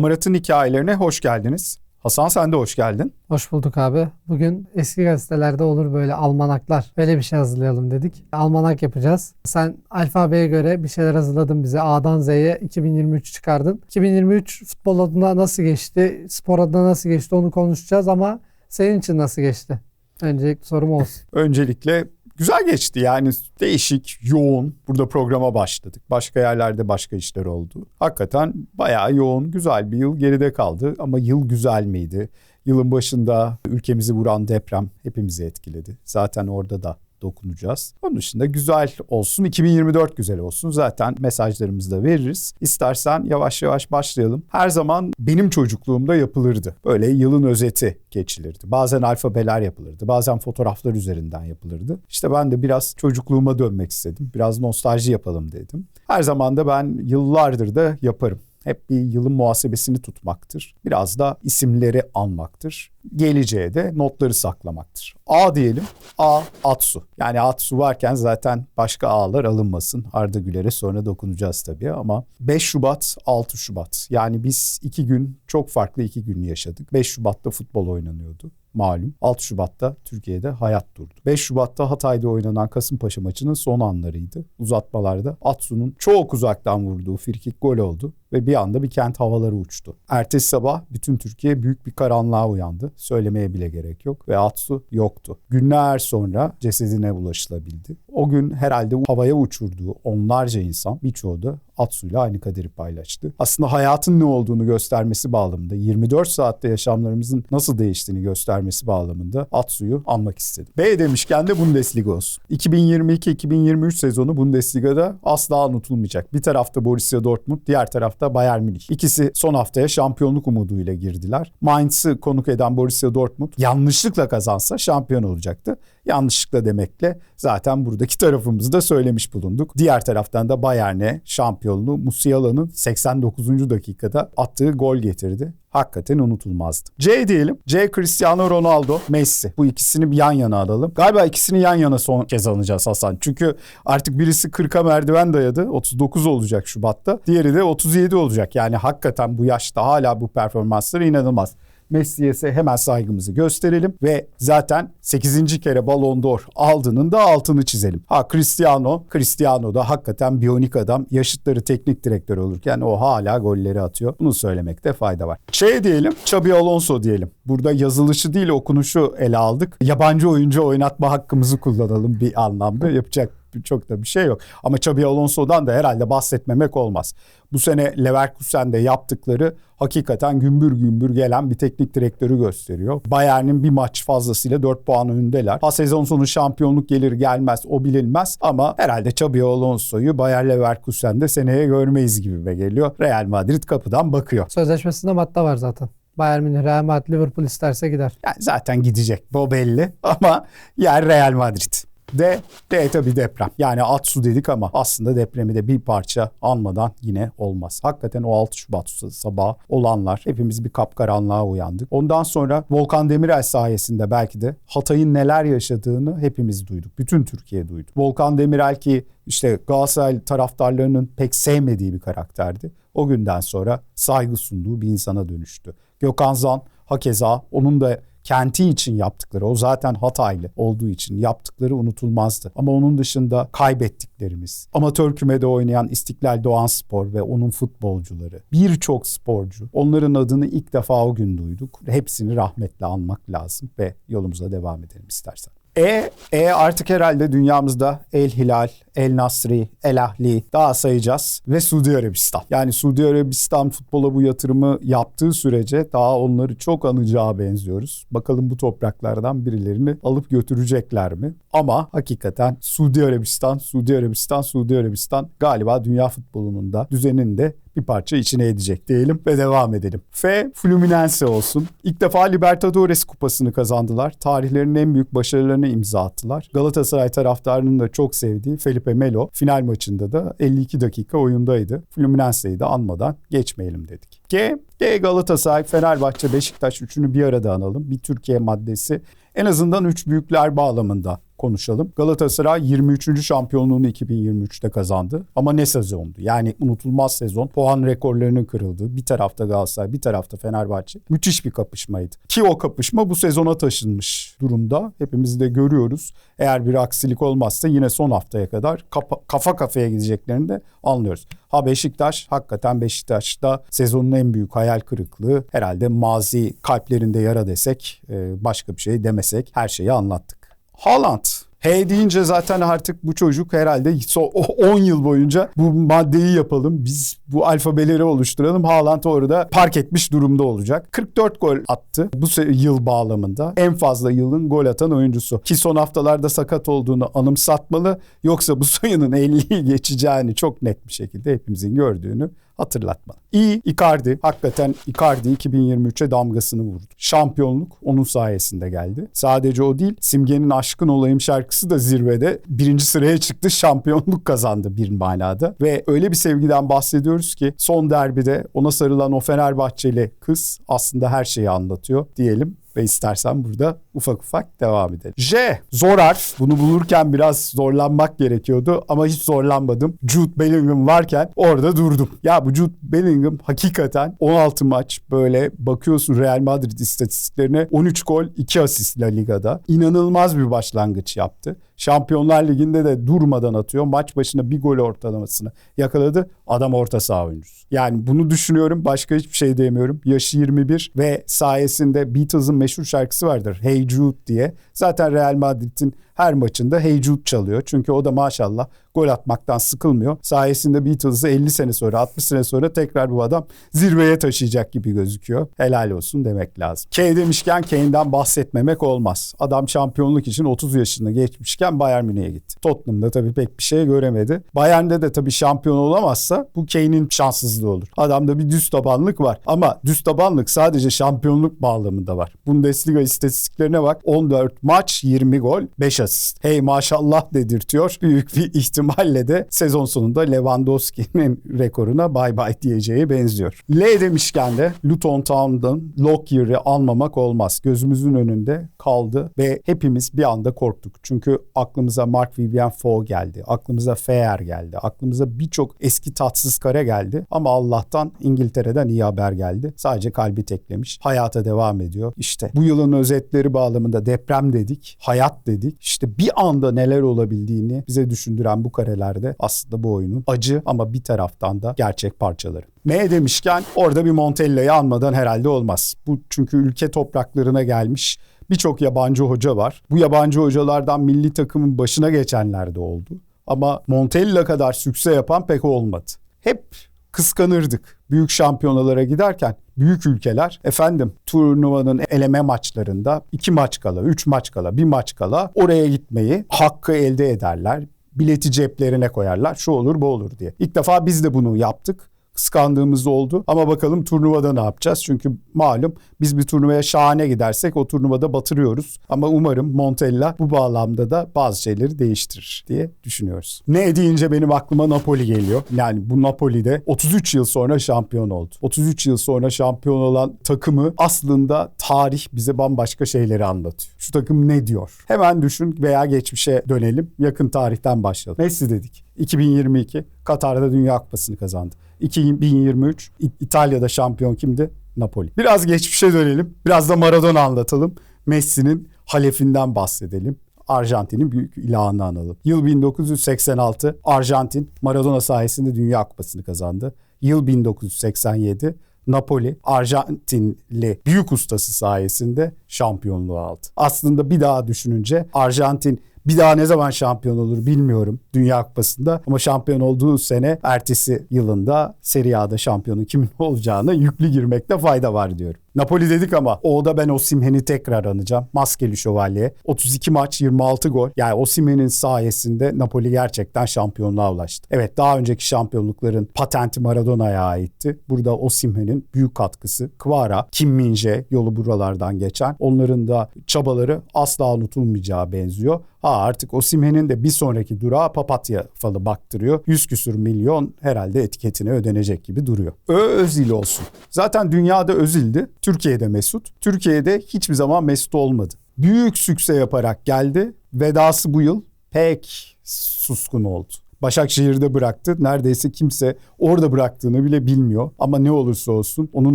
Amarat'ın hikayelerine hoş geldiniz. Hasan sen de hoş geldin. Hoş bulduk abi. Bugün eski gazetelerde olur böyle almanaklar. Böyle bir şey hazırlayalım dedik. Almanak yapacağız. Sen alfabeye göre bir şeyler hazırladın bize. A'dan Z'ye 2023 çıkardın. 2023 futbol adına nasıl geçti? Spor adına nasıl geçti? Onu konuşacağız ama senin için nasıl geçti? Öncelikli sorum olsun. Öncelikle güzel geçti yani değişik, yoğun. Burada programa başladık. Başka yerlerde başka işler oldu. Hakikaten bayağı yoğun, güzel bir yıl geride kaldı. Ama yıl güzel miydi? Yılın başında ülkemizi vuran deprem hepimizi etkiledi. Zaten orada da dokunacağız. Onun dışında güzel olsun. 2024 güzel olsun. Zaten mesajlarımızı da veririz. İstersen yavaş yavaş başlayalım. Her zaman benim çocukluğumda yapılırdı. Böyle yılın özeti geçilirdi. Bazen alfabeler yapılırdı. Bazen fotoğraflar üzerinden yapılırdı. İşte ben de biraz çocukluğuma dönmek istedim. Biraz nostalji yapalım dedim. Her zaman da ben yıllardır da yaparım hep bir yılın muhasebesini tutmaktır. Biraz da isimleri anmaktır. Geleceğe de notları saklamaktır. A diyelim. A Atsu. Yani Atsu varken zaten başka A'lar alınmasın. Arda Güler'e sonra dokunacağız tabii ama 5 Şubat 6 Şubat. Yani biz iki gün çok farklı iki gün yaşadık. 5 Şubat'ta futbol oynanıyordu malum. 6 Şubat'ta Türkiye'de hayat durdu. 5 Şubat'ta Hatay'da oynanan Kasımpaşa maçının son anlarıydı. Uzatmalarda Atsu'nun çok uzaktan vurduğu frikik gol oldu ve bir anda bir kent havaları uçtu. Ertesi sabah bütün Türkiye büyük bir karanlığa uyandı. Söylemeye bile gerek yok ve Atsu yoktu. Günler sonra cesedine ulaşılabildi. O gün herhalde havaya uçurduğu onlarca insan birçoğu da Atsu'yla aynı kaderi paylaştı. Aslında hayatın ne olduğunu göstermesi bağlamında 24 saatte yaşamlarımızın nasıl değiştiğini göstermesi bağlamında Atsu'yu anmak istedim. B demişken de Bundesliga olsun. 2022-2023 sezonu Bundesliga'da asla unutulmayacak. Bir tarafta Borussia Dortmund, diğer tarafta Bayern Münih. İkisi son haftaya şampiyonluk umuduyla girdiler. Mainz'ı konuk eden Borussia Dortmund yanlışlıkla kazansa şampiyon olacaktı. Yanlışlıkla demekle zaten buradaki tarafımızı da söylemiş bulunduk. Diğer taraftan da Bayern'e şampiyonluğu Musiala'nın 89. dakikada attığı gol getirdi hakikaten unutulmazdı. C diyelim. C Cristiano Ronaldo, Messi. Bu ikisini bir yan yana alalım. Galiba ikisini yan yana son kez alacağız Hasan. Çünkü artık birisi 40'a merdiven dayadı. 39 olacak Şubat'ta. Diğeri de 37 olacak. Yani hakikaten bu yaşta hala bu performansları inanılmaz. Messi'ye hemen saygımızı gösterelim ve zaten 8. kere Ballon d'Or aldığının da altını çizelim. Ha Cristiano, Cristiano da hakikaten biyonik adam. Yaşıtları teknik direktör olurken o hala golleri atıyor. Bunu söylemekte fayda var. Şey diyelim, Xabi Alonso diyelim. Burada yazılışı değil okunuşu ele aldık. Yabancı oyuncu oynatma hakkımızı kullanalım bir anlamda. Yapacak çok da bir şey yok. Ama Xabi Alonso'dan da herhalde bahsetmemek olmaz. Bu sene Leverkusen'de yaptıkları hakikaten gümbür gümbür gelen bir teknik direktörü gösteriyor. Bayern'in bir maç fazlasıyla 4 puan önündeler. Ha sezon sonu şampiyonluk gelir gelmez o bilinmez ama herhalde Xabi Alonso'yu Bayer Leverkusen'de seneye görmeyiz gibi be geliyor. Real Madrid kapıdan bakıyor. Sözleşmesinde madde var zaten. Bayern Münih, Real Madrid, Liverpool isterse gider. Yani zaten gidecek. Bu belli ama yer Real Madrid. D, D tabii deprem. Yani Atsu dedik ama aslında depremi de bir parça anmadan yine olmaz. Hakikaten o 6 Şubat sabah olanlar hepimiz bir kapkaranlığa uyandık. Ondan sonra Volkan Demirel sayesinde belki de Hatay'ın neler yaşadığını hepimiz duyduk. Bütün Türkiye duydu. Volkan Demirel ki işte Galatasaray taraftarlarının pek sevmediği bir karakterdi. O günden sonra saygı sunduğu bir insana dönüştü. Gökhan Zan hakeza onun da kenti için yaptıkları o zaten Hataylı olduğu için yaptıkları unutulmazdı. Ama onun dışında kaybettiklerimiz, amatör kümede oynayan İstiklal Doğan Spor ve onun futbolcuları, birçok sporcu onların adını ilk defa o gün duyduk. Hepsini rahmetle anmak lazım ve yolumuza devam edelim istersen. E, E artık herhalde dünyamızda El Hilal, El Nasri, El Ahli daha sayacağız ve Suudi Arabistan. Yani Suudi Arabistan futbola bu yatırımı yaptığı sürece daha onları çok anacağı benziyoruz. Bakalım bu topraklardan birilerini alıp götürecekler mi? Ama hakikaten Suudi Arabistan, Suudi Arabistan, Suudi Arabistan galiba dünya futbolunun da düzeninde bir parça içine edecek diyelim ve devam edelim. F Fluminense olsun. İlk defa Libertadores kupasını kazandılar. Tarihlerinin en büyük başarılarını imza attılar. Galatasaray taraftarının da çok sevdiği Felipe Melo final maçında da 52 dakika oyundaydı. Fluminense'yi de anmadan geçmeyelim dedik. G, G Galatasaray, Fenerbahçe, Beşiktaş üçünü bir arada analım. Bir Türkiye maddesi. En azından üç büyükler bağlamında konuşalım. Galatasaray 23. şampiyonluğunu 2023'te kazandı. Ama ne sezondu? Yani unutulmaz sezon. Puan rekorlarının kırıldığı. Bir tarafta Galatasaray, bir tarafta Fenerbahçe. Müthiş bir kapışmaydı. Ki o kapışma bu sezona taşınmış durumda. Hepimiz de görüyoruz. Eğer bir aksilik olmazsa yine son haftaya kadar kafa, kafa kafaya gideceklerini de anlıyoruz. Ha Beşiktaş, hakikaten Beşiktaş'ta sezonun en büyük hayal kırıklığı. Herhalde mazi kalplerinde yara desek, e, başka bir şey demesek her şeyi anlattık. Haaland. H deyince zaten artık bu çocuk herhalde so- o 10 yıl boyunca bu maddeyi yapalım. Biz bu alfabeleri oluşturalım. Haaland orada park etmiş durumda olacak. 44 gol attı bu yıl bağlamında. En fazla yılın gol atan oyuncusu. Ki son haftalarda sakat olduğunu anımsatmalı. Yoksa bu sayının 50'yi geçeceğini çok net bir şekilde hepimizin gördüğünü hatırlatmalı. İyi Icardi. Hakikaten Icardi 2023'e damgasını vurdu. Şampiyonluk onun sayesinde geldi. Sadece o değil. Simge'nin Aşkın Olayım şarkısı da zirvede birinci sıraya çıktı. Şampiyonluk kazandı bir manada. Ve öyle bir sevgiden bahsediyoruz ki son derbide ona sarılan o Fenerbahçeli kız aslında her şeyi anlatıyor diyelim ve istersen burada ufak ufak devam edelim. J. Zor harf. Bunu bulurken biraz zorlanmak gerekiyordu ama hiç zorlanmadım. Jude Bellingham varken orada durdum. Ya bu Jude Bellingham hakikaten 16 maç böyle bakıyorsun Real Madrid istatistiklerine 13 gol 2 asist La Liga'da. İnanılmaz bir başlangıç yaptı. Şampiyonlar Ligi'nde de durmadan atıyor. Maç başına bir gol ortalamasını yakaladı. Adam orta saha oyuncusu. Yani bunu düşünüyorum. Başka hiçbir şey diyemiyorum. Yaşı 21 ve sayesinde Beatles'ın meşhur şarkısı vardır. Hey Jude diye. Zaten Real Madrid'in her maçında Hey Jude çalıyor. Çünkü o da maşallah gol atmaktan sıkılmıyor. Sayesinde Beatles'ı 50 sene sonra 60 sene sonra tekrar bu adam zirveye taşıyacak gibi gözüküyor. Helal olsun demek lazım. Kane demişken Kane'den bahsetmemek olmaz. Adam şampiyonluk için 30 yaşını geçmişken Bayern Münih'e gitti. Tottenham'da tabii pek bir şey göremedi. Bayern'de de tabii şampiyon olamazsa bu Kane'in şanssızlığı olur. Adamda bir düz tabanlık var. Ama düz tabanlık sadece şampiyonluk bağlamında var. Bundesliga istatistiklerine bak. 14 maç 20 gol 5 asist. Hey maşallah dedirtiyor. Büyük bir ihtimalle de sezon sonunda Lewandowski'nin rekoruna bay bay diyeceği benziyor. L demişken de Luton Town'dan Lockyer'i almamak olmaz. Gözümüzün önünde kaldı ve hepimiz bir anda korktuk. Çünkü aklımıza Mark Vivian Foe geldi. Aklımıza Feer geldi. Aklımıza birçok eski tatsız kare geldi. Ama Allah'tan İngiltere'den iyi haber geldi. Sadece kalbi teklemiş. Hayata devam ediyor. İşte bu yılın özetleri bağlamında deprem dedik. Hayat dedik. İşte bir anda neler olabildiğini bize düşündüren bu karelerde aslında bu oyunun acı ama bir taraftan da gerçek parçaları. M demişken orada bir Montella'yı almadan herhalde olmaz. Bu çünkü ülke topraklarına gelmiş birçok yabancı hoca var. Bu yabancı hocalardan milli takımın başına geçenler de oldu. Ama Montella kadar sükse yapan pek olmadı. Hep kıskanırdık büyük şampiyonalara giderken büyük ülkeler efendim turnuvanın eleme maçlarında iki maç kala, üç maç kala, bir maç kala oraya gitmeyi hakkı elde ederler. Bileti ceplerine koyarlar. Şu olur bu olur diye. İlk defa biz de bunu yaptık kıskandığımız oldu. Ama bakalım turnuvada ne yapacağız? Çünkü malum biz bir turnuvaya şahane gidersek o turnuvada batırıyoruz. Ama umarım Montella bu bağlamda da bazı şeyleri değiştirir diye düşünüyoruz. Ne deyince benim aklıma Napoli geliyor. Yani bu Napoli'de 33 yıl sonra şampiyon oldu. 33 yıl sonra şampiyon olan takımı aslında tarih bize bambaşka şeyleri anlatıyor. Şu takım ne diyor? Hemen düşün veya geçmişe dönelim. Yakın tarihten başlayalım. Messi dedik. 2022 Katar'da Dünya Kupası'nı kazandı. 2023 İ- İtalya'da şampiyon kimdi? Napoli. Biraz geçmişe dönelim. Biraz da Maradona anlatalım. Messi'nin halefinden bahsedelim. Arjantin'in büyük ilahını analım. Yıl 1986 Arjantin Maradona sayesinde Dünya Kupası'nı kazandı. Yıl 1987 Napoli Arjantinli büyük ustası sayesinde şampiyonluğu aldı. Aslında bir daha düşününce Arjantin bir daha ne zaman şampiyon olur bilmiyorum Dünya Kupası'nda ama şampiyon olduğu sene ertesi yılında Serie A'da şampiyonun kimin olacağına yüklü girmekte fayda var diyorum. Napoli dedik ama o da ben Osimhen'i tekrar anacağım. Maskeli şövalye. 32 maç 26 gol. Yani Osimhen'in sayesinde Napoli gerçekten şampiyonluğa ulaştı. Evet daha önceki şampiyonlukların patenti Maradona'ya aitti. Burada Osimhen'in büyük katkısı. Kvara, Kim Min-jae yolu buralardan geçen. Onların da çabaları asla unutulmayacağı benziyor. Ha artık Osimhen'in de bir sonraki durağı papatya falı baktırıyor. 100 küsür milyon herhalde etiketine ödenecek gibi duruyor. Ö Özil olsun. Zaten dünyada Özil'di. Türkiye'de Mesut. Türkiye'de hiçbir zaman Mesut olmadı. Büyük sükse yaparak geldi. Vedası bu yıl pek suskun oldu. Başakşehir'de bıraktı. Neredeyse kimse orada bıraktığını bile bilmiyor. Ama ne olursa olsun onun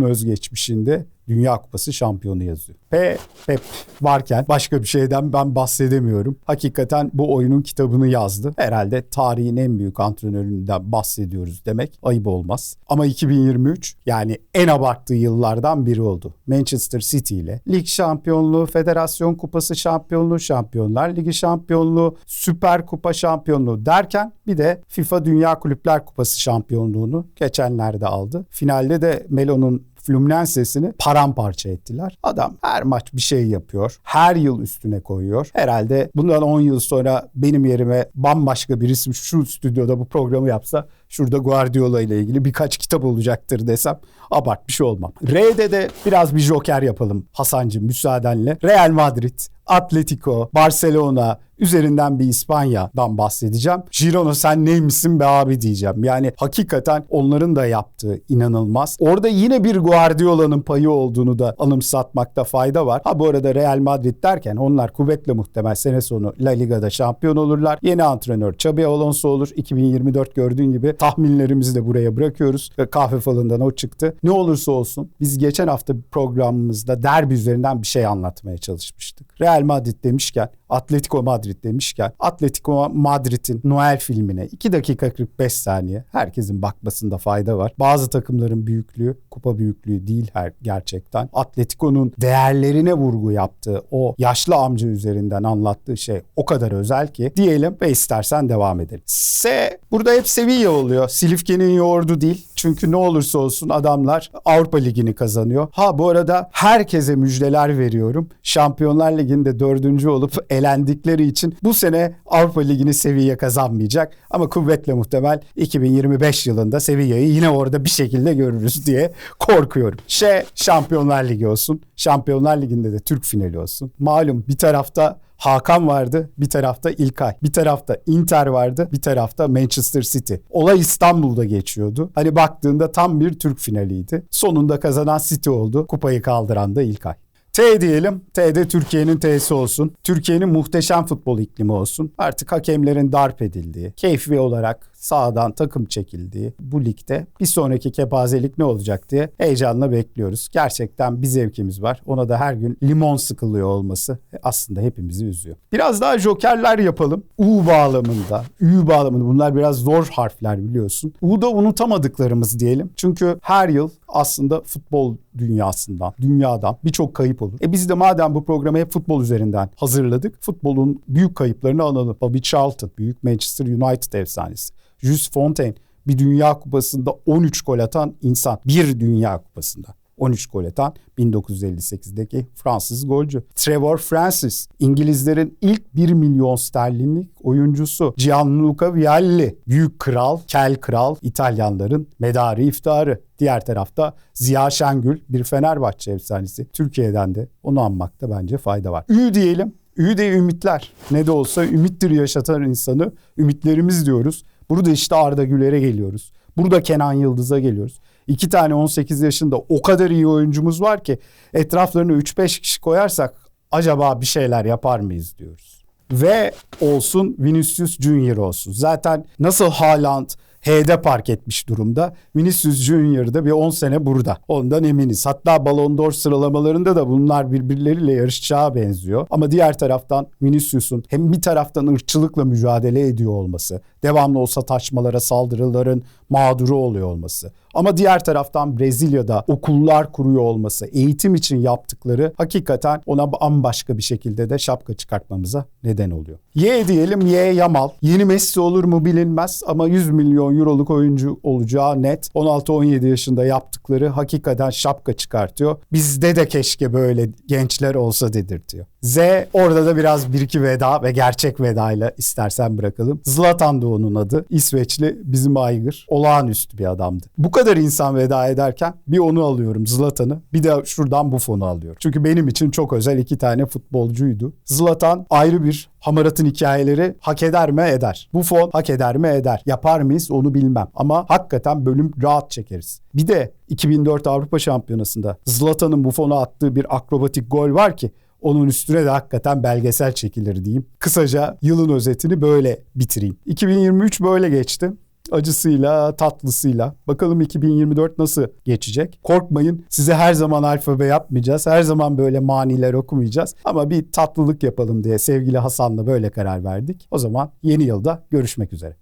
özgeçmişinde Dünya Kupası şampiyonu yazıyor. Pe Pep varken başka bir şeyden ben bahsedemiyorum. Hakikaten bu oyunun kitabını yazdı. Herhalde tarihin en büyük antrenöründen bahsediyoruz demek ayıp olmaz. Ama 2023 yani en abarttığı yıllardan biri oldu. Manchester City ile lig şampiyonluğu, federasyon kupası şampiyonluğu, şampiyonlar ligi şampiyonluğu, süper kupa şampiyonluğu derken bir de FIFA Dünya Kulüpler Kupası şampiyonluğunu geçenlerde aldı. Finalde de Melo'nun Fluminense'sini paramparça ettiler. Adam her maç bir şey yapıyor. Her yıl üstüne koyuyor. Herhalde bundan 10 yıl sonra benim yerime bambaşka bir isim şu stüdyoda bu programı yapsa şurada Guardiola ile ilgili birkaç kitap olacaktır desem abartmış olmam. R'de de biraz bir joker yapalım Hasancığım müsaadenle. Real Madrid, Atletico, Barcelona, üzerinden bir İspanya'dan bahsedeceğim. Girona sen neymişsin be abi diyeceğim. Yani hakikaten onların da yaptığı inanılmaz. Orada yine bir Guardiola'nın payı olduğunu da anımsatmakta fayda var. Ha bu arada Real Madrid derken onlar kuvvetle muhtemel sene sonu La Liga'da şampiyon olurlar. Yeni antrenör Xabi Alonso olur. 2024 gördüğün gibi tahminlerimizi de buraya bırakıyoruz. Ve kahve falından o çıktı. Ne olursa olsun biz geçen hafta programımızda derbi üzerinden bir şey anlatmaya çalışmıştık. Real Madrid demişken Atletico Madrid demişken Atletico Madrid'in Noel filmine 2 dakika 45 saniye herkesin bakmasında fayda var. Bazı takımların büyüklüğü kupa büyüklüğü değil her gerçekten. Atletico'nun değerlerine vurgu yaptığı o yaşlı amca üzerinden anlattığı şey o kadar özel ki diyelim ve istersen devam edelim. S burada hep Sevilla oluyor. Silifke'nin yoğurdu değil. Çünkü ne olursa olsun adamlar Avrupa Ligi'ni kazanıyor. Ha bu arada herkese müjdeler veriyorum. Şampiyonlar Ligi'nde dördüncü olup elendikleri için bu sene Avrupa Ligi'ni Sevilla kazanmayacak. Ama kuvvetle muhtemel 2025 yılında Sevilla'yı yine orada bir şekilde görürüz diye korkuyorum. Şey Şampiyonlar Ligi olsun. Şampiyonlar Ligi'nde de Türk finali olsun. Malum bir tarafta Hakan vardı, bir tarafta İlkay. Bir tarafta Inter vardı, bir tarafta Manchester City. Olay İstanbul'da geçiyordu. Hani baktığında tam bir Türk finaliydi. Sonunda kazanan City oldu. Kupayı kaldıran da İlkay. T diyelim. T de Türkiye'nin T'si olsun. Türkiye'nin muhteşem futbol iklimi olsun. Artık hakemlerin darp edildiği, keyfi olarak sağdan takım çekildiği bu ligde bir sonraki kepazelik ne olacak diye heyecanla bekliyoruz. Gerçekten bir zevkimiz var. Ona da her gün limon sıkılıyor olması aslında hepimizi üzüyor. Biraz daha jokerler yapalım. U bağlamında, Ü bağlamında bunlar biraz zor harfler biliyorsun. U'da unutamadıklarımız diyelim. Çünkü her yıl aslında futbol dünyasından, dünyadan birçok kayıp olur. E biz de madem bu programı hep futbol üzerinden hazırladık. Futbolun büyük kayıplarını analım. Bobby Charlton, büyük Manchester United efsanesi. Jules Fontaine, bir dünya kupasında 13 gol atan insan. Bir dünya kupasında. 13 gol atan 1958'deki Fransız golcü. Trevor Francis, İngilizlerin ilk 1 milyon sterlinlik oyuncusu. Gianluca Vialli, büyük kral, kel kral, İtalyanların medarı iftarı. Diğer tarafta Ziya Şengül, bir Fenerbahçe efsanesi. Türkiye'den de onu anmakta bence fayda var. Ü diyelim. Ü de ümitler. Ne de olsa ümittir yaşatan insanı ümitlerimiz diyoruz. Burada işte Arda Güler'e geliyoruz. Burada Kenan Yıldız'a geliyoruz. İki tane 18 yaşında o kadar iyi oyuncumuz var ki etraflarına 3-5 kişi koyarsak acaba bir şeyler yapar mıyız diyoruz. Ve olsun Vinicius Junior olsun. Zaten nasıl Haaland H'de park etmiş durumda. Vinicius Junior da bir 10 sene burada. Ondan eminiz. Hatta Ballon d'Or sıralamalarında da bunlar birbirleriyle yarışacağı benziyor. Ama diğer taraftan Vinicius'un hem bir taraftan ırkçılıkla mücadele ediyor olması, devamlı o sataşmalara, saldırıların mağduru oluyor olması. Ama diğer taraftan Brezilya'da okullar kuruyor olması, eğitim için yaptıkları hakikaten ona bambaşka bir şekilde de şapka çıkartmamıza neden oluyor. Y diyelim Y Yamal. Yeni Messi olur mu bilinmez ama 100 milyon euroluk oyuncu olacağı net. 16-17 yaşında yaptıkları hakikaten şapka çıkartıyor. Bizde de keşke böyle gençler olsa dedirtiyor. Z orada da biraz bir iki veda ve gerçek vedayla istersen bırakalım. Zlatan da onun adı. İsveçli bizim aygır. Olağanüstü bir adamdı. Bu kadar insan veda ederken bir onu alıyorum Zlatan'ı. Bir de şuradan Buffon'u alıyorum. Çünkü benim için çok özel iki tane futbolcuydu. Zlatan ayrı bir Hamarat'ın hikayeleri hak eder mi? Eder. Buffon hak eder mi? Eder. Yapar mıyız? Onu bilmem. Ama hakikaten bölüm rahat çekeriz. Bir de 2004 Avrupa Şampiyonası'nda Zlatan'ın Buffon'a attığı bir akrobatik gol var ki onun üstüne de hakikaten belgesel çekilir diyeyim. Kısaca yılın özetini böyle bitireyim. 2023 böyle geçti acısıyla, tatlısıyla. Bakalım 2024 nasıl geçecek? Korkmayın size her zaman alfabe yapmayacağız. Her zaman böyle maniler okumayacağız. Ama bir tatlılık yapalım diye sevgili Hasan'la böyle karar verdik. O zaman yeni yılda görüşmek üzere.